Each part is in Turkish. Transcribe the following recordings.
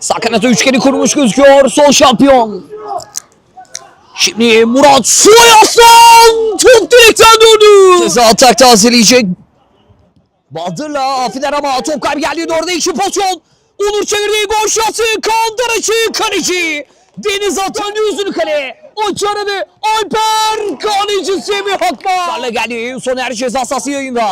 Sağ kanata üçgeni kurmuş gözüküyor. Sol şampiyon. Şimdi Murat Soyaslan top direkten döndü. Ceza atak tazeleyecek. Baldır'la Afiler ama top kaybı geldi. Orada iki pozisyon. Onur çevirdi. Gol şansı. Kandır açı kaleci. Deniz atan yüzünü kale. O çaradı. Alper kaleci Semih Akman. Sarla geldi. Soner ceza sahası yayında.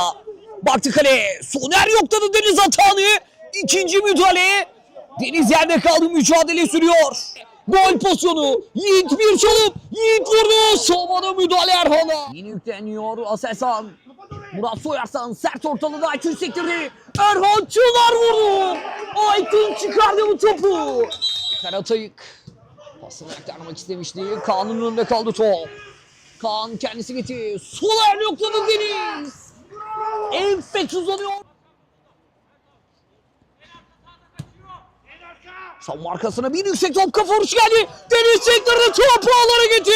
Baktı kale. Soner yokladı Deniz Atan'ı. İkinci müdahale. Deniz yerde kaldı. Mücadele sürüyor. Gol pozisyonu. Yiğit bir çalıp Yiğit vurdu. Savunmada müdahale Erhan'a. Yine yükleniyor Aselsan. Murat Soyarsan sert ortalığı Aytun sektirdi. Erhan Çınar vurdu. Aytun çıkardı bu topu. Karatayık. Pasını aktarmak istemişti. Kaan'ın önünde kaldı top. Kaan kendisi gitti. Sol ayağını yokladı Deniz. Enfes uzanıyor. Savunma arkasına bir yüksek top kafa vuruşu geldi. Deniz sektirdi topu ağlara gitti.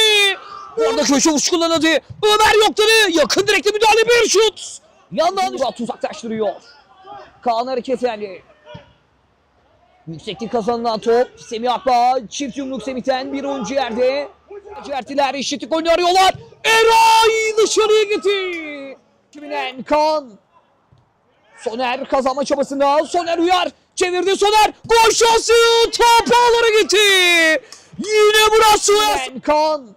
Orada köşe vuruş kullanıldı. Ömer yokladı. Yakın direkte müdahale bir şut. Yandan Murat uzaklaştırıyor. Kaan hareketlendi. Yükseklik kazanılan top. Semih Akba çift yumruk Semih'ten bir oyuncu yerde. Certiler eşitlik oyunu arıyorlar. Eray dışarıya gitti. Kiminen Kaan. Soner kazanma çabasında. Soner uyar. Çevirdi Soner. Gol şansı. Top ağlara gitti. Yine Suez. Kaan.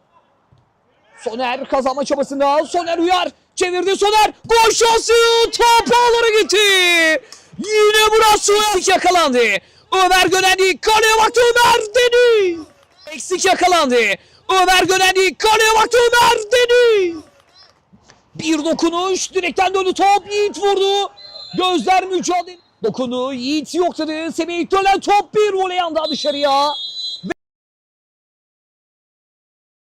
Soner kazanma çabasında. Soner uyar. Çevirdi Soner. Gol şansı. Top ağlara gitti. Yine Murat Suez yakalandı. Ömer Gönendi. Kaleye baktı Ömer Deniz. Eksik yakalandı. Ömer Gönendi. Kaleye baktı Ömer Deniz. Bir dokunuş. Direkten döndü top. Yiğit vurdu. Gözler mücadele. Dokunu Yiğit yokladı. Semih dönen top bir voley anda dışarıya.